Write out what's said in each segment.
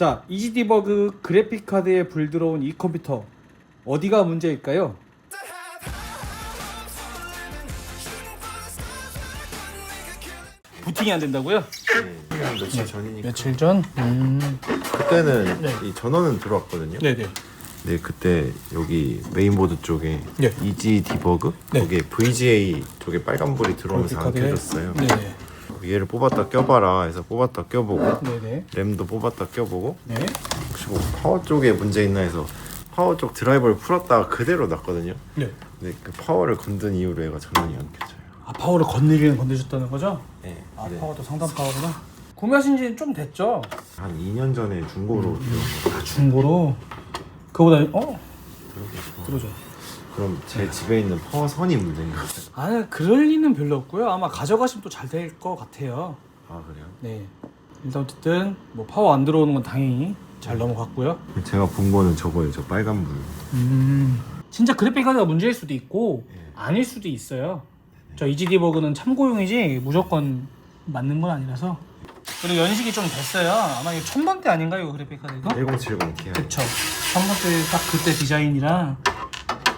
자, 이지 디버그 그래픽 카드에 불 들어온 이 컴퓨터 어디가 문제일까요? 부팅이 안 된다고요? 네, 며칠 전이니까 며칠 전? 음. 그때는 네. 이 전원은 들어왔거든요. 네네. 네 그때 여기 메인보드 쪽에 네. 이지 디버그 네. 거기에 VGA 쪽에 빨간 불이 들어오면서 안? 켜졌어요. 네네. 얘를 뽑았다 껴봐라 해서 뽑았다 껴보고 네네. 램도 뽑았다 껴보고 네. 혹시 뭐 파워 쪽에 문제 있나 해서 파워 쪽 드라이버를 풀었다가 그대로 놨거든요. 네. 근데 그 파워를 건든 이후로 얘가 전원이 안 켜져요. 아, 파워를 건드리는 건드셨다는 거죠? 네. 아, 네. 파워도 상단 파워구나. 구매하신 지는 좀 됐죠? 한 2년 전에 중고로 음. 들어온 거 중고로. 그거보다, 어? 들어오고 들어줘. 그럼 제 집에 있는 파워 선이 문제인가? 아, 그럴 리는 별로 없고요. 아마 가져가시면 또 잘 될 것 같아요. 아 그래요? 네. 일단 어쨌든 뭐 파워 안 들어오는 건 당연히 잘 넘어갔고요. 제가 본 거는 저거예요. 저 빨간불. 음. 진짜 그래픽 카드가 문제일 수도 있고 예. 아닐 수도 있어요. 저 이지디 버그는 참고용이지 무조건 맞는 건 아니라서. 그리고 연식이 좀 됐어요. 아마 이거 천 번대 아닌가요, 이거 그래픽 카드 이거? 1070 Ti. 그쵸. 천 번대 딱 그때 디자인이라.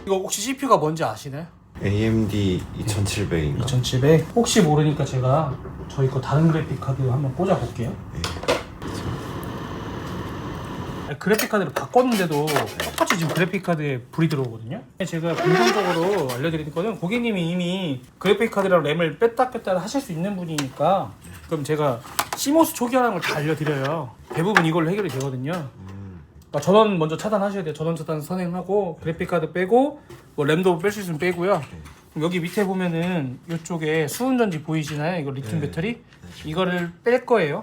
이거 혹시 CPU가 뭔지 아시나요? AMD 2700인가? 2700. 혹시 모르니까 제가 저희 거 다른 그래픽 카드 한번 꽂아 볼게요. 네. 그래픽 카드를 바꿨는데도 똑같이 지금 그래픽 카드에 불이 들어오거든요. 제가 긍정적으로 알려드릴 거는 고객님이 이미 그래픽 카드랑 램을 뺐다 뺐다 하실 수 있는 분이니까 그럼 제가 시모스 초기화라는 걸 다 알려드려요. 대부분 이걸로 해결이 되거든요. 음, 그러니까 전원 먼저 차단하셔야 돼요. 전원 차단 선행하고 그래픽 카드 빼고 뭐 램도 뺄 수 있으면 빼고요. 그럼 여기 밑에 보면은 이쪽에 수은 전지 보이시나요? 이거 리튬 네. 배터리 이거를 뺄 거예요.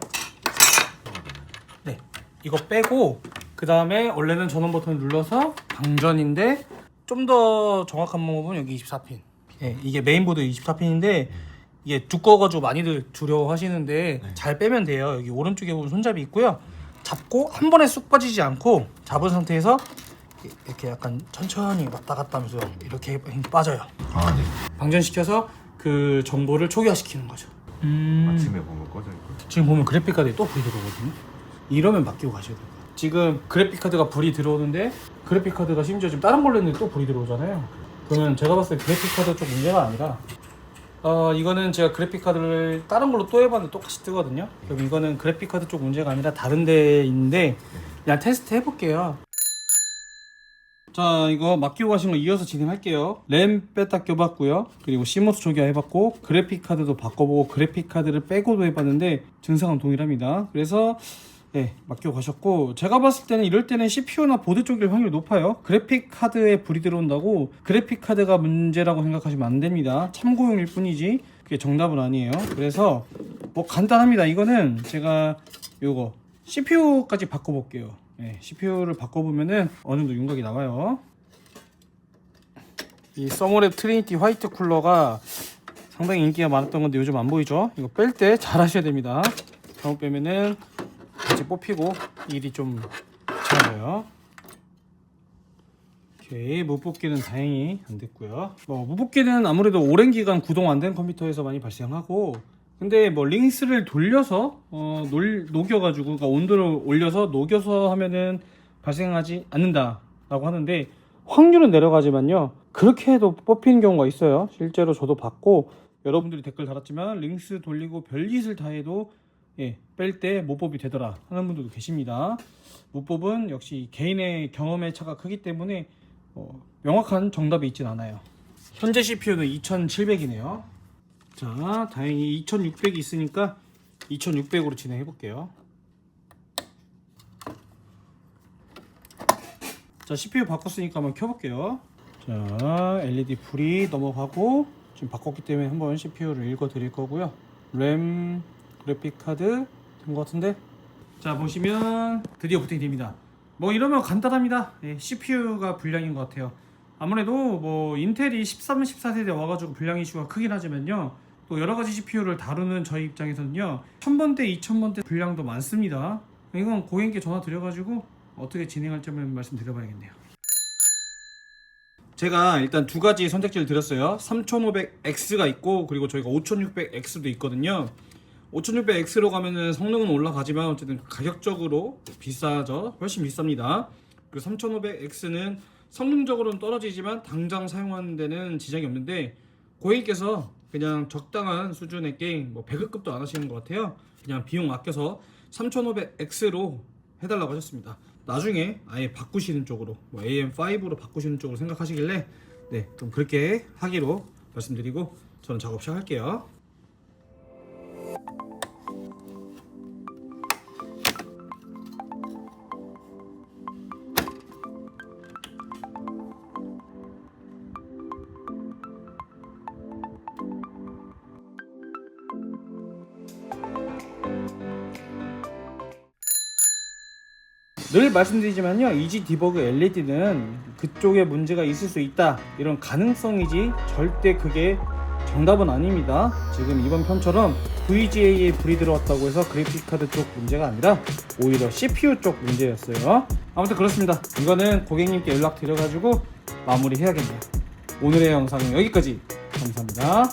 네, 이거 빼고 그 다음에 원래는 전원 버튼을 눌러서 방전인데 좀 더 정확한 방법은 여기 24핀. 예, 이게 메인보드 24핀인데 이게 두꺼워가지고 많이들 두려워하시는데 잘 빼면 돼요. 여기 오른쪽에 보면 손잡이 있고요. 잡고 한 번에 쑥 빠지지 않고 잡은 상태에서 이렇게 약간 천천히 왔다 갔다 하면서 이렇게 힘 빠져요. 아 네. 방전시켜서 그 정보를 초기화시키는 거죠. 음... 아침에 보면 꺼져 있고. 지금 보면 그래픽 카드에 또 불이 들어오거든요. 이러면 맡기고 가셔야 돼요. 지금 그래픽 카드가 불이 들어오는데 그래픽 카드가 심지어 지금 다른 걸로 했는데 또 불이 들어오잖아요. 그러면 제가 봤을 때 그래픽 카드 쪽 문제가 아니라 어 이거는 제가 그래픽 카드를 다른 걸로 또 해봤는데 똑같이 뜨거든요. 그럼 이거는 그래픽 카드 쪽 문제가 아니라 다른 데 있는데 그냥 테스트 해볼게요. 자 이거 맡기고 가신 거 이어서 진행할게요 램 뺐다 껴봤고요 그리고 시모스 초기화 해봤고 그래픽 카드도 바꿔보고 그래픽 카드를 빼고도 해봤는데 증상은 동일합니다 그래서 네 맡기고 가셨고 제가 봤을 때는 이럴 때는 CPU나 보드 쪽일 확률이 높아요. 그래픽 카드에 불이 들어온다고 그래픽 카드가 문제라고 생각하시면 안 됩니다. 참고용일 뿐이지 그게 정답은 아니에요. 그래서 뭐 간단합니다. 이거는 제가 요거 CPU까지 바꿔볼게요. 네, CPU를 바꿔보면은 어느 정도 윤곽이 나와요. 이 서머랩 트리니티 화이트 쿨러가 상당히 인기가 많았던 건데 요즘 안 보이죠? 이거 뺄 때 잘 하셔야 됩니다. 잘못 빼면은 같이 뽑히고 일이 좀 귀찮아요. 오케이 무뽑기는 다행히 안 됐고요. 뭐 무뽑기는 아무래도 오랜 기간 구동 안 된 컴퓨터에서 많이 발생하고 근데 뭐 링스를 돌려서 어, 놀, 녹여가지고 그러니까 온도를 올려서 녹여서 하면은 발생하지 않는다라고 하는데 확률은 내려가지만요 그렇게 해도 뽑히는 경우가 있어요 실제로 저도 봤고 여러분들이 댓글 달았지만 링스 돌리고 별짓을 다 해도 예, 뺄때 모법이 되더라 하는 분들도 계십니다. 모법은 역시 개인의 경험의 차가 크기 때문에 어, 명확한 정답이 있진 않아요. 현재 CPU는 2700이네요. 자 다행히 2600이 있으니까 2600으로 진행해 볼게요. 자 CPU 바꿨으니까 한번 켜볼게요. 자 LED 불이 넘어가고 지금 바꿨기 때문에 한번 CPU를 읽어 드릴 거고요. 램 그래픽 카드 된 것 같은데? 자 보시면 드디어 부팅이 됩니다. 뭐 이러면 간단합니다. 네, CPU가 불량인 것 같아요. 아무래도 뭐 인텔이 13, 14세대 와가지고 불량 이슈가 크긴 하지만요. 또 여러 가지 CPU를 다루는 저희 입장에서는요 1000번대, 2000번대 불량도 많습니다. 이건 고객님께 전화 드려가지고 어떻게 진행할지 한번 말씀드려봐야겠네요. 제가 일단 두 가지 선택지를 드렸어요. 3500X가 있고 그리고 저희가 5600X도 있거든요 5600X로 가면은 성능은 올라가지만 어쨌든 가격적으로 비싸죠. 훨씬 비쌉니다. 그리고 3500X는 성능적으로는 떨어지지만 당장 사용하는 데는 지장이 없는데 고객님께서 그냥 적당한 수준의 게임 뭐 배급급도 안 하시는 것 같아요. 그냥 비용 아껴서 3500X로 해달라고 하셨습니다. 나중에 아예 바꾸시는 쪽으로 뭐 AM5로 바꾸시는 쪽으로 생각하시길래 네 그럼 그렇게 하기로 말씀드리고 저는 작업 시작할게요. 늘 말씀드리지만요 이지 디버그 LED는 그쪽에 문제가 있을 수 있다. 이런 가능성이지 절대 그게 정답은 아닙니다. 지금 이번 편처럼 VGA에 불이 들어왔다고 해서 그래픽카드 쪽 문제가 아니라 오히려 CPU 쪽 문제였어요. 아무튼 그렇습니다. 이거는 고객님께 연락 드려가지고 마무리 해야겠네요. 오늘의 영상은 여기까지. 감사합니다